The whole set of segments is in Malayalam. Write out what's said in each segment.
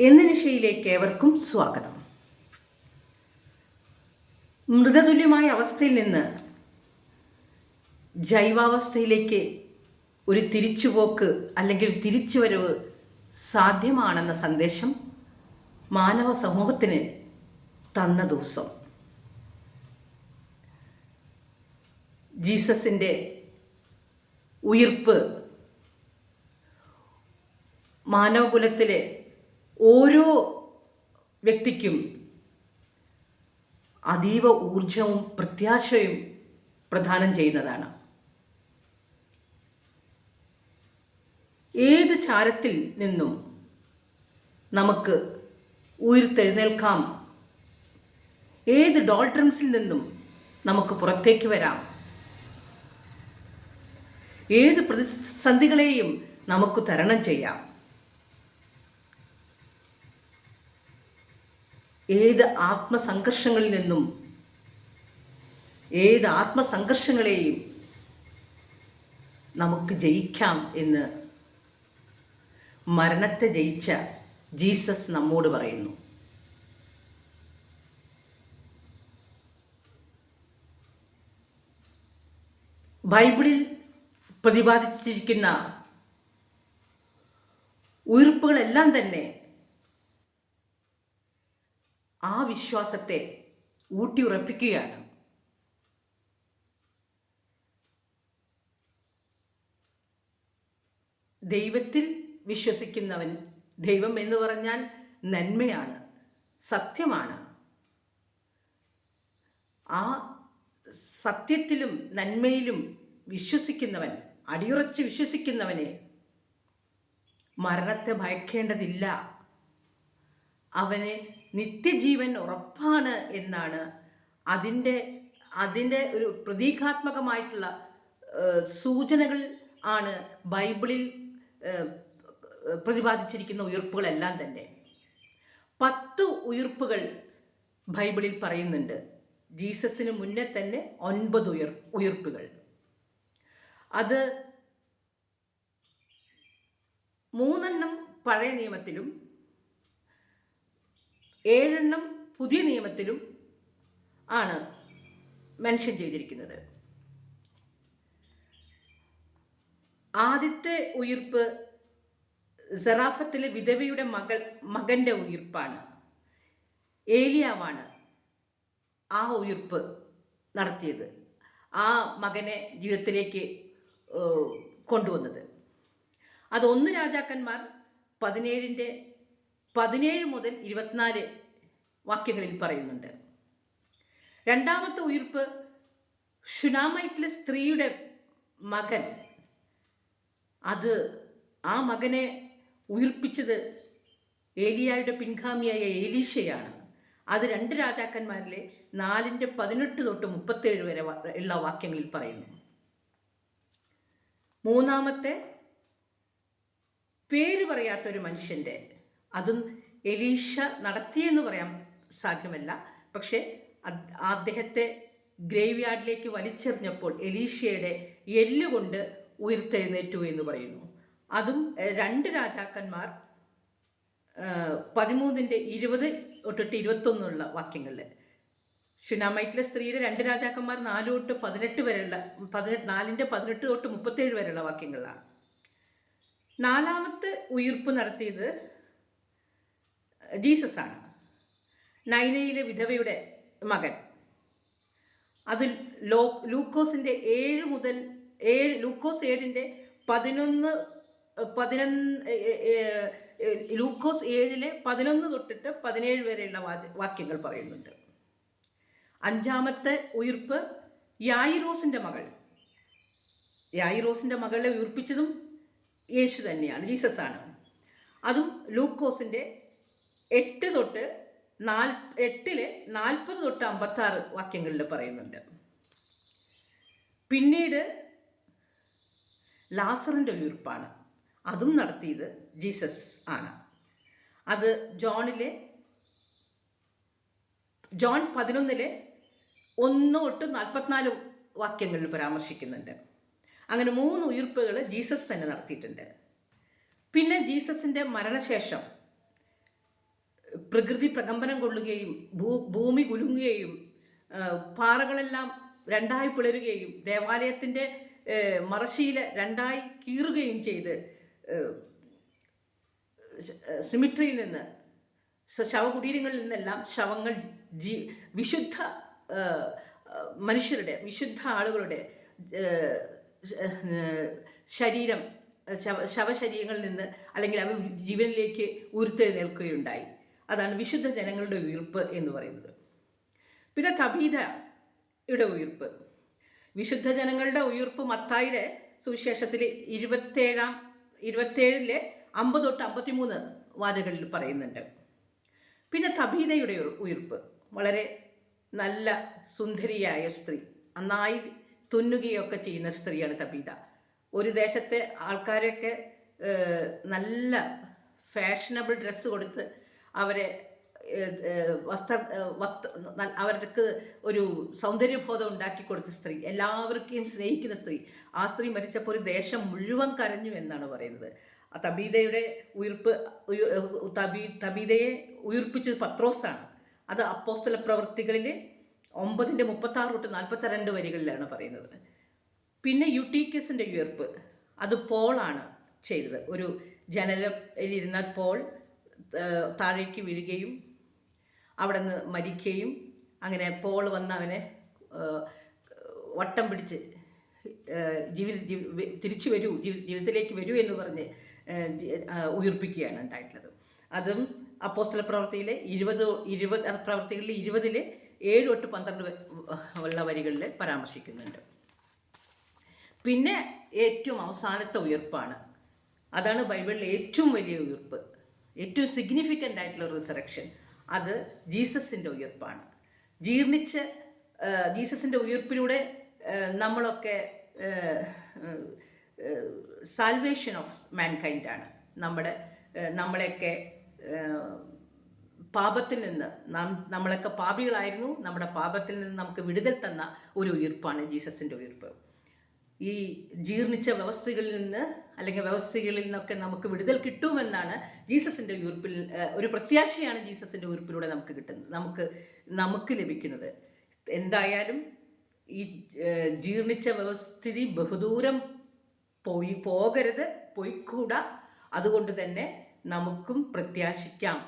എന്ന നിശയിലേക്ക് ഏവർക്കും സ്വാഗതം. മൃതതുല്യമായ അവസ്ഥയിൽ നിന്ന് ജൈവാവസ്ഥയിലേക്ക് ഒരു തിരിച്ചുപോക്ക് അല്ലെങ്കിൽ തിരിച്ചുവരവ് സാധ്യമാണെന്ന സന്ദേശം മാനവ സമൂഹത്തിന് തന്ന ദിവസം. ജീസസിന്റെ ഉയിർപ്പ് മാനവകുലത്തിലെ ഓരോ വ്യക്തിക്കും അതീവ ഊർജവും പ്രത്യാശയും പ്രദാനം ചെയ്യുന്നതാണ്. ഏത് ചാരത്തിൽ നിന്നും നമുക്ക് ഉയർത്തെഴുന്നേൽക്കാം? ഏത് ഡോൾട്രംസിൽ നിന്നും നമുക്ക് പുറത്തേക്ക് വരാം? ഏത് പ്രതിസന്ധികളെയും നമുക്ക് തരണം ചെയ്യാം? ഏത് ആത്മസംഘർഷങ്ങളിൽ നിന്നും ഏത് ആത്മസംഘർഷങ്ങളെയും നമുക്ക് ജയിക്കാം എന്ന് മരണത്തെ ജയിച്ച ജീസസ് നമ്മോട് പറയുന്നു. ബൈബിളിൽ പ്രതിപാദിച്ചിരിക്കുന്ന ഉയർപ്പുകളെല്ലാം തന്നെ ആ വിശ്വാസത്തെ ഊട്ടിയുറപ്പിക്കുകയാണ്. ദൈവത്തിൽ വിശ്വസിക്കുന്നവൻ ദൈവം എന്ന് പറഞ്ഞാൽ നന്മയാണ് സത്യമാണ്. ആ സത്യത്തിലും നന്മയിലും വിശ്വസിക്കുന്നവൻ അടിയുറച്ച് വിശ്വസിക്കുന്നവനെ മരണത്തെ ഭയക്കേണ്ടതില്ല. അവന് നിത്യജീവൻ ഉറപ്പാണ് എന്നാണ് അതിന്റെ അതിന്റെ ഒരു പ്രതീകാത്മകമായിട്ടുള്ള സൂചനകൾ ആണ് ബൈബിളിൽ പ്രതിപാദിച്ചിരിക്കുന്ന ഉയർപ്പുകളെല്ലാം തന്നെ. പത്ത് ഉയർപ്പുകൾ ബൈബിളിൽ പറയുന്നുണ്ട്. ജീസസിന് മുന്നേ തന്നെ ഒൻപത് ഉയർ ഉയർപ്പുകൾ. അത് മൂന്നെണ്ണം പഴയ നിയമത്തിലും ഏഴെണ്ണം പുതിയ നിയമത്തിലും ആണ് മെൻഷൻ ചെയ്തിരിക്കുന്നത്. ആദ്യത്തെ ഉയിർപ്പ് സെറാഫത്തിലെ വിധവയുടെ മകൾ മകന്റെ ഉയിർപ്പാണ്. ഏലിയാവാണ് ആ ഉയിർപ്പ് നടത്തിയത് ആ മകനെ ജീവിതത്തിലേക്ക് കൊണ്ടുവന്നത്. അത് ഒന്ന് രാജാക്കന്മാർ പതിനേഴിന്റെ പതിനേഴ് മുതൽ ഇരുപത്തിനാല് വാക്യങ്ങളിൽ പറയുന്നുണ്ട്. രണ്ടാമത്തെ ഉയർപ്പ് ഷുനാമൈറ്റിലെ സ്ത്രീയുടെ മകൻ. അത് ആ മകനെ ഉയർപ്പിച്ചത് ഏലിയായുടെ പിൻഗാമിയായ ഏലീഷയാണ് അത് രണ്ട് രാജാക്കന്മാരിലെ നാലിന്റെ പതിനെട്ട് തൊട്ട് മുപ്പത്തേഴ് വരെ ഉള്ള വാക്യങ്ങളിൽ പറയുന്നു. മൂന്നാമത്തെ പേര് പറയാത്ത ഒരു മനുഷ്യന്റെ അതും എലീഷ നടത്തിയെന്ന് പറയാൻ സാധ്യമല്ല. പക്ഷേ അദ്ദേഹത്തെ ഗ്രേവ് യാർഡിലേക്ക് വലിച്ചെറിഞ്ഞപ്പോൾ എലീഷയുടെ എല്ലുകൊണ്ട് ഉയർത്തെഴുന്നേറ്റു എന്ന് പറയുന്നു. അതും രണ്ട് രാജാക്കന്മാർ പതിമൂന്നിന്റെ ഇരുപത് തൊട്ടിട്ട് ഇരുപത്തൊന്നുള്ള വാക്യങ്ങളിൽ ഷുനാമൈറ്റിലെ സ്ത്രീയുടെ രണ്ട് രാജാക്കന്മാർ നാല് തൊട്ട് പതിനെട്ട് വരെയുള്ള പതിനെട്ട് നാലിന്റെ പതിനെട്ട് തൊട്ട് മുപ്പത്തേഴ് വരെയുള്ള വാക്യങ്ങളിലാണ് നാലാമത്തെ ഉയർപ്പ് നടത്തിയത് ജീസസ് ആണ് നൈനയിലെ വിധവയുടെ മകൻ. അതിൽ ലോ ലൂക്കോസിന്റെ ഏഴ് മുതൽ ഏഴ് ലൂക്കോസ് ഏഴിന്റെ പതിനൊന്ന് പതിനൊന്ന് ലൂക്കോസ് ഏഴിലെ പതിനൊന്ന് തൊട്ടിട്ട് പതിനേഴ് വരെയുള്ള വാക്യങ്ങൾ പറയുന്നുണ്ട്. അഞ്ചാമത്തെ ഉയിർപ്പ് യായിറോസിന്റെ മകൾ. യായിറോസിന്റെ മകളെ ഉയർപ്പിച്ചതും യേശു തന്നെയാണ് ജീസസ് ആണ് അതും ലൂക്കോസിന്റെ എട്ട് തൊട്ട് നാല് എട്ടിൽ നാൽപ്പത് തൊട്ട് അമ്പത്താറ് വാക്യങ്ങളിൽ പറയുന്നുണ്ട്. പിന്നീട് ലാസറിന്റെ ഉയർപ്പാണ് അതും നടത്തിയത് ജീസസ് ആണ്. അത് ജോണിലെ ജോൺ പതിനൊന്നിലെ ഒന്ന് തൊട്ട് നാൽപ്പത്തിനാല് വാക്യങ്ങളിൽ പരാമർശിക്കുന്നുണ്ട്. അങ്ങനെ മൂന്ന് ഉയർപ്പുകൾ ജീസസ് തന്നെ നടത്തിയിട്ടുണ്ട്. പിന്നെ ജീസസിന്റെ മരണശേഷം പ്രകൃതി പ്രകമ്പനം കൊള്ളുകയും ഭൂ ഭൂമി കുലുങ്ങുകയും പാറകളെല്ലാം രണ്ടായി പിളരുകയും ദേവാലയത്തിന്റെ മറശീല രണ്ടായി കീറുകയും ചെയ്ത് സിമിട്രിയിൽ നിന്ന് ശവകുടീരങ്ങളിൽ നിന്നെല്ലാം ശവങ്ങൾ ജീ വിശുദ്ധ മനുഷ്യരുടെ വിശുദ്ധ ആളുകളുടെ ശരീരം ശവ ശവശരീരങ്ങളിൽ നിന്ന് അല്ലെങ്കിൽ അവ ജീവനിലേക്ക് ഉരുത്തെഴുന്നേൽക്കുകയുണ്ടായി. അതാണ് വിശുദ്ധ ജനങ്ങളുടെ ഉയർപ്പ് എന്ന് പറയുന്നത്. പിന്നെ തബീതയുടെ ഉയർപ്പ്. വിശുദ്ധ ജനങ്ങളുടെ ഉയർപ്പ് മത്തായിയുടെ സുവിശേഷത്തിൽ ഇരുപത്തേഴാം ഇരുപത്തേഴിലെ അമ്പത് തൊട്ട് അമ്പത്തിമൂന്ന് വാചകളിൽ പറയുന്നുണ്ട്. പിന്നെ തബീതയുടെ ഉയർപ്പ്. വളരെ നല്ല സുന്ദരിയായ സ്ത്രീ. നന്നായി തുന്നുകയൊക്കെ ചെയ്യുന്ന സ്ത്രീയാണ് തബീത ഒരു ദേശത്തെ ആൾക്കാരെയൊക്കെ നല്ല ഫാഷനബിൾ ഡ്രസ്സ് കൊടുത്ത് അവരെ വസ്ത്ര വസ്ത്ര അവർക്ക് ഒരു സൗന്ദര്യബോധം ഉണ്ടാക്കി കൊടുത്ത സ്ത്രീ എല്ലാവർക്കും സ്നേഹിക്കുന്ന സ്ത്രീ ആ സ്ത്രീ മരിച്ചപ്പോൾ ഒരു ദേശം മുഴുവൻ കരഞ്ഞു എന്നാണ് പറയുന്നത്. ആ തബീതയുടെ ഉയർപ്പ് ഉയ- തബീ തബീതയെ ഉയർപ്പിച്ചത് പത്രോസാണ്. അത് അപ്പോസ്തല പ്രവൃത്തികളിൽ ഒമ്പതിന്റെ മുപ്പത്താറ് തൊട്ട് നാൽപ്പത്തിരണ്ട് വരികളിലാണ് പറയുന്നത്. പിന്നെ യുട്ടീക്കസിന്റെ ഉയർപ്പ് അത് പോളാണ് ചെയ്തത്. ഒരു ജനലിരുന്ന പോൾ താഴേക്ക് വീഴുകയും അവിടെ നിന്ന് മരിക്കുകയും അങ്ങനെ പോൾ വന്ന് അവനെ വട്ടം പിടിച്ച് ജീവിത ജീവി തിരിച്ചു വരൂ ജീവി- ജീവിതത്തിലേക്ക് വരൂ എന്ന് പറഞ്ഞ് ഉയർപ്പിക്കുകയാണ് ഉണ്ടായിട്ടുള്ളത്. അതും അപ്പോസ്റ്റല പ്രവൃത്തിയിലെ ഇരുപത് ഇരുപത് പ്രവൃത്തികളിൽ ഇരുപതിൽ ഏഴ് തൊട്ട് പന്ത്രണ്ട് ഉള്ള വരികളിൽ പരാമർശിക്കുന്നുണ്ട്. പിന്നെ ഏറ്റവും അവസാനത്തെ ഉയർപ്പാണ്. അതാണ് ബൈബിളിലെ ഏറ്റവും വലിയ ഉയർപ്പ്. ഏറ്റവും സിഗ്നിഫിക്കന്റ് ആയിട്ടുള്ള റിസറക്ഷൻ അത് ജീസസിന്റെ ഉയർപ്പാണ്. ജീർണിച്ച് ജീസസിന്റെ ഉയർപ്പിലൂടെ നമ്മളൊക്കെ സാൽവേഷൻ ഓഫ് മാൻകൈൻഡാണ് നമ്മുടെ നമ്മളെയൊക്കെ പാപത്തിൽ നിന്ന് നാം നമ്മളൊക്കെ പാപികളായിരുന്നു. നമ്മുടെ പാപത്തിൽ നിന്ന് നമുക്ക് വിടുതൽ തന്ന ഒരു ഉയർപ്പാണ് ജീസസിന്റെ ഉയർപ്പ്. ഈ ജീർണിച്ച വ്യവസ്ഥകളിൽ നിന്ന് അല്ലെങ്കിൽ വ്യവസ്ഥകളിൽ നിന്നൊക്കെ നമുക്ക് വിടുതൽ കിട്ടുമെന്നാണ് ജീസസിന്റെ ഉയർപ്പിൽ ഒരു പ്രത്യാശയാണ് ജീസസിന്റെ ഉയർപ്പിലൂടെ നമുക്ക് കിട്ടുന്നത് നമുക്ക് നമുക്ക് ലഭിക്കുന്നത്. എന്തായാലും ഈ ജീർണിച്ച വ്യവസ്ഥിതി ബഹുദൂരം പോയി പോകരുത് പോയിക്കൂടാ. അതുകൊണ്ട് തന്നെ നമുക്കും പ്രത്യാശിക്കാം.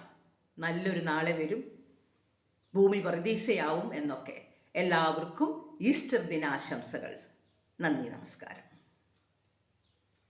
നല്ലൊരു നാളെ വരും. ഭൂമി പ്രതീക്ഷയാവും എന്നൊക്കെ. എല്ലാവർക്കും ഈസ്റ്റർ ദിനാശംസകൾ. നന്ദി നമസ്കാരം.